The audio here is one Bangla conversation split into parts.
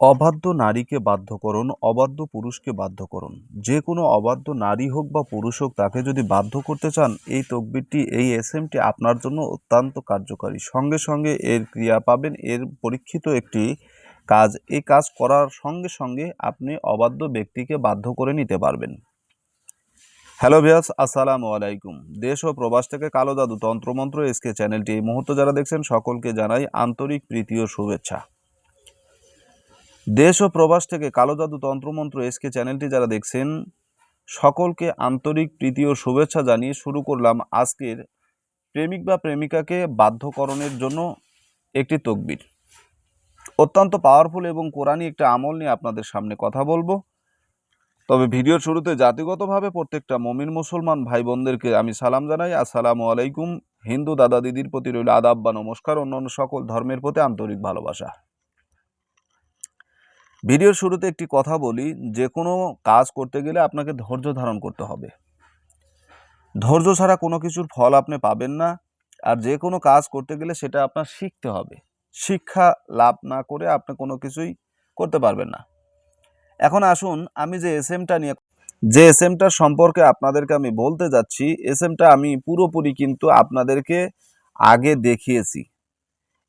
অবাধ্য নারীকে বাধ্য বাধ্যকরণ অবাধ্য পুরুষকে বাধ্য বাধ্যকরণ যে কোনো অবাধ্য নারী হোক বা পুরুষ হোক, তাকে যদি বাধ্য করতে চান, এই তকবিরটি, এই এস এমটি আপনার জন্য অত্যন্ত কার্যকারী। সঙ্গে সঙ্গে এর ক্রিয়া পাবেন, এর পরীক্ষিত একটি কাজ। এই কাজ করার সঙ্গে সঙ্গে আপনি অবাধ্য ব্যক্তিকে বাধ্য করে নিতে পারবেন। হ্যালো ভিয়াস আসসালামু আলাইকুম। দেশ ও প্রবাস থেকে কালো জাদু তন্ত্রমন্ত্র এসকে চ্যানেলটি। এই মুহূর্তে যারা দেখছেন, সকলকে জানাই আন্তরিক প্রীতি ও শুভেচ্ছা। দেশ ও প্রবাস থেকে কালো জাদু তন্ত্রমন্ত্র এসকে চ্যানেলটি যারা দেখছেন, সকলকে আন্তরিক প্রীতি ও শুভেচ্ছা জানিয়ে শুরু করলাম আজকের প্রেমিক বা প্রেমিকাকে বাধ্যকরণের জন্য একটি তকবির। অত্যন্ত পাওয়ারফুল এবং কোরআনী একটা আমল নিয়ে আপনাদের সামনে কথা বলব। তবে ভিডিওর শুরুতে জাতিগতভাবে প্রত্যেকটা মমিন মুসলমান ভাই বোনদেরকে আমি সালাম জানাই। আসসালামু আলাইকুম। হিন্দু দাদা দিদির প্রতি রইল আদাব বা নমস্কার, অন্যান্য সকল ধর্মের প্রতি আন্তরিক ভালোবাসা। ভিডিওর শুরুতে একটি কথা বলি, যে কোনো কাজ করতে গেলে আপনাকে ধৈর্য ধারণ করতে হবে। ধৈর্য ছাড়া কোনো কিছুর ফল আপনি পাবেন না, আর যে কোনো কাজ করতে গেলে সেটা আপনার শিখতে হবে। শিক্ষা লাভ না করে আপনি কোনো কিছুই করতে পারবেন না। এখন আসুন আমি যে এস এমটা নিয়ে যে এস এমটার সম্পর্কে আপনাদেরকে আমি বলতে যাচ্ছি এস এমটা আমি পুরোপুরি কিন্তু আপনাদেরকে আগে দেখিয়েছি।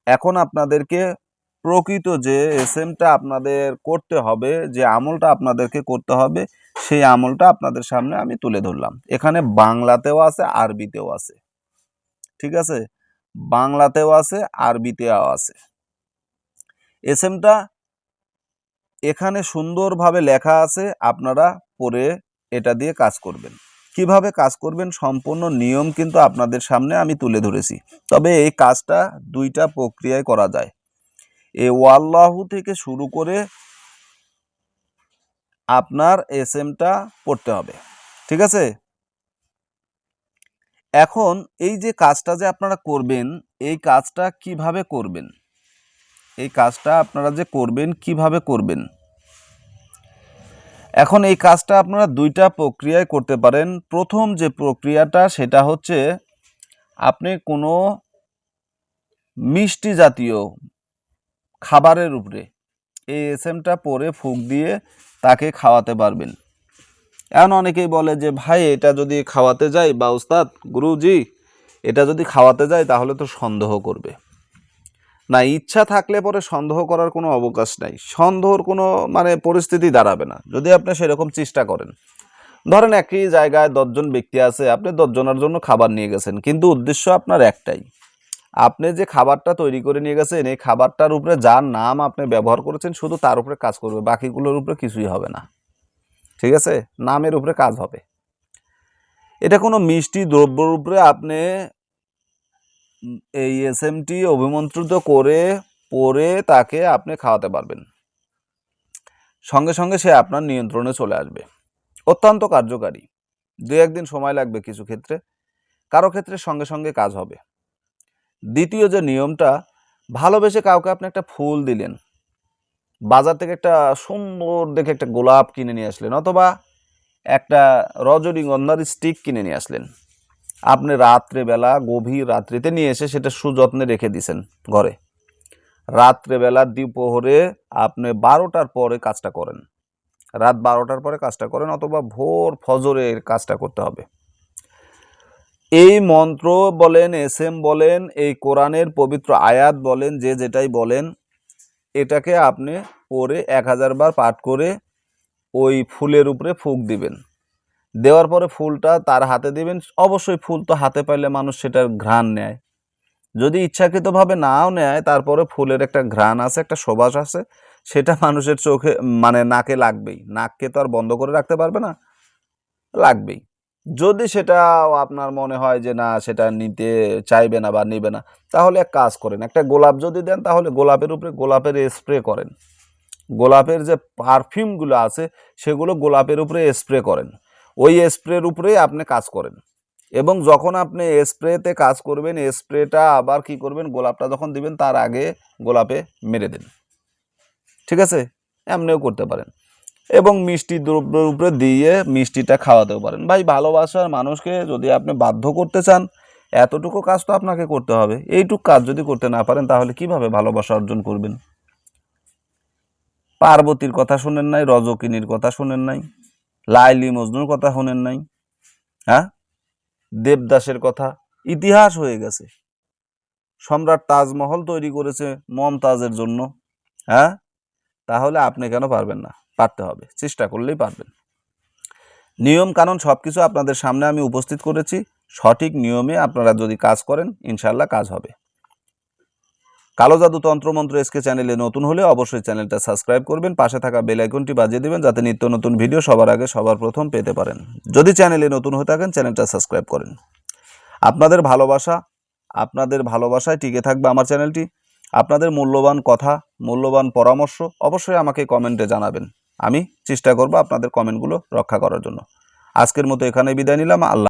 এখন আপনাদেরকে প্রকৃত যে এস এমটা আপনাদের করতে হবে, যে আমলটা আপনাদেরকে করতে হবে, সেই আমলটা আপনাদের সামনে আমি তুলে ধরলাম। এখানে বাংলাতেও আছে, আরবিতেও আছে। ঠিক আছে? বাংলাতেও আছে, আরবিতেও আছে। এস এমটা এখানে সুন্দরভাবে লেখা আছে, আপনারা পড়ে এটা দিয়ে কাজ করবেন। কীভাবে কাজ করবেন, সম্পূর্ণ নিয়ম কিন্তু আপনাদের সামনে আমি তুলে ধরেছি। তবে এই কাজটা দুইটা প্রক্রিয়ায় করা যায়। এ ওয়াল্লাহু থেকে শুরু করে আপনার এস এমটা পড়তে হবে। ঠিক আছে? এখন এই যে কাজটা যে আপনারা করবেন, এই কাজটা কীভাবে করবেন? এই কাজটা আপনারা যে করবেন, কীভাবে করবেন? এখন এই কাজটা আপনারা দুইটা প্রক্রিয়ায় করতে পারেন। প্রথম যে প্রক্রিয়াটা, সেটা হচ্ছে আপনি কোনো মিষ্টি জাতীয় খাবারের উপরে। এই এসএমটা পরে ফুক দিয়ে তাকে খাওয়াতে পারবেন। এখন অনেকেই বলে যে, ভাই, এটা যদি খাওয়াতে যাই বা উস্তাদ গুরুজি, এটা যদি খাওয়াতে যাই তাহলে তো সন্দেহ করবে। না, ইচ্ছা থাকলে পরে সন্দেহ করার কোনো অবকাশ নাই। সন্দেহর কোনো মানে পরিস্থিতি দাঁড়াবে না, যদি আপনি সেরকম চেষ্টা করেন। ধরেন একই জায়গায় দশজন ব্যক্তি আছে, আপনি দশজনের জন্য খাবার নিয়ে গেছেন, কিন্তু উদ্দেশ্য আপনার একটাই। আপনি যে খাবারটা তৈরি করে নিয়ে গেছেন, এই খাবারটার উপরে যার নাম আপনি ব্যবহার করেছেন, শুধু তার উপরে কাজ করবে, বাকিগুলোর উপরে কিছুই হবে না। ঠিক আছে? নামের উপরে কাজ হবে। এটা কোনো মিষ্টি দ্রব্যর উপরে আপনি এই এস এমটি অভিমন্ত্রিত করে, পরে তাকে আপনি খাওয়াতে পারবেন। সঙ্গে সঙ্গে সে আপনার নিয়ন্ত্রণে চলে আসবে। অত্যন্ত কার্যকারী। দু একদিন সময় লাগবে কিছু ক্ষেত্রে। কারও ক্ষেত্রে সঙ্গে সঙ্গে কাজ হবে। দ্বিতীয় যে নিয়মটা, ভালোবেসে কাউকে আপনি একটা ফুল দিলেন, বাজার থেকে একটা সুন্দর দেখে একটা গোলাপ কিনে নিয়ে আসলেন, অথবা একটা রজনীগন্ধার স্টিক কিনে নিয়ে আসলেন, আপনি রাত্রেবেলা গভীর রাত্রিতে নিয়ে এসে সেটা সুযত্নে রেখে দিছেন ঘরে। রাত্রেবেলা দ্বিপ্রহরে আপনি বারোটার পরে কাজটা করেন, রাত বারোটার পরে কাজটা করেন, অথবা ভোর ফজরে কাজটা করতে হবে। এই মন্ত্র বলেন এস এম বলেন, এই কোরআনের পবিত্র আয়াত বলেন, যে যেটাই বলেন, এটাকে আপনি পরে এক হাজার বার পাঠ করে ওই ফুলের উপরে ফুক দিবেন। দেওয়ার পরে ফুলটা তার হাতে দিবেন। অবশ্যই ফুল তো হাতে পাইলে মানুষ সেটার ঘ্রাণ নেয়। যদি ইচ্ছাকৃতভাবে নাও নেয়, তারপরে ফুলের একটা ঘ্রাণ আছে, একটা সুবাস আছে, সেটা মানুষের চোখে মানে নাকে লাগবেই। নাককে তো আর বন্ধ করে রাখতে পারবে না, লাগবেই। যদি সেটা আপনার মনে হয় যে, না, সেটা নিতে চাইবে না বা নেবে না, তাহলে এক কাজ করেন, একটা গোলাপ যদি দেন, তাহলে গোলাপের উপরে গোলাপের স্প্রে করেন। গোলাপের যে পারফিউমগুলো আছে, সেগুলো গোলাপের উপরে স্প্রে করেন। ওই স্প্রের উপরেই আপনি কাজ করেন। এবং যখন আপনি স্প্রেতে কাজ করবেন, স্প্রেটা আবার কি করবেন, গোলাপটা যখন দিবেন, তার আগে গোলাপে মেরে দেন। ঠিক আছে? এমনিও করতে পারেন। এবং মিষ্টি দ্রব্যের উপরে দিয়ে মিষ্টিটা খাওয়াতেও পারেন। ভাই, ভালোবাসার মানুষকে যদি আপনি বাধ্য করতে চান, এতটুকু কাজ তো আপনাকে করতে হবে। এইটুকু কাজ যদি করতে না পারেন, তাহলে কীভাবে ভালোবাসা অর্জন করবেন? পার্বতীর কথা শোনেন নাই, রজকিনীর কথা শোনেন নাই, লাইলি মজনুর কথা শোনেন নাই হ্যাঁ? দেবদাসের কথা ইতিহাস হয়ে গেছে। সম্রাট তাজমহল তৈরি করেছে মমতাজের জন্য হ্যাঁ? তাহলে আপনি কেন পারবেন না? পারতে হবে, চেষ্টা করলেই পারবেন। নিয়ম কানুন সব কিছু আপনাদের সামনে আমি উপস্থিত করেছি, সঠিক নিয়মে আপনারা যদি কাজ করেন ইনশাল্লাহ কাজ হবে। কালো জাদু তন্ত্রমন্ত্র এসকে চ্যানেলে নতুন হলে অবশ্যই চ্যানেলটা সাবস্ক্রাইব করবেন, পাশে থাকা বেল আইকনটি বাজিয়ে দেবেন যাতে নিত্য নতুন ভিডিও সবার আগে, সবার প্রথম পেতে পারেন। যদি চ্যানেলে নতুন হয়ে থাকেন, চ্যানেলটা সাবস্ক্রাইব করেন। আপনাদের ভালোবাসা, আপনাদের ভালোবাসায় টিকে থাকবে আমার চ্যানেলটি। আপনাদের মূল্যবান কথা, মূল্যবান পরামর্শ অবশ্যই আমাকে কমেন্টে জানাবেন। আমি চেষ্টা করব আপনাদের কমেন্টগুলো রক্ষা করার জন্য। আজকের মতো এখানে বিদায় নিলাম। আল্লাহ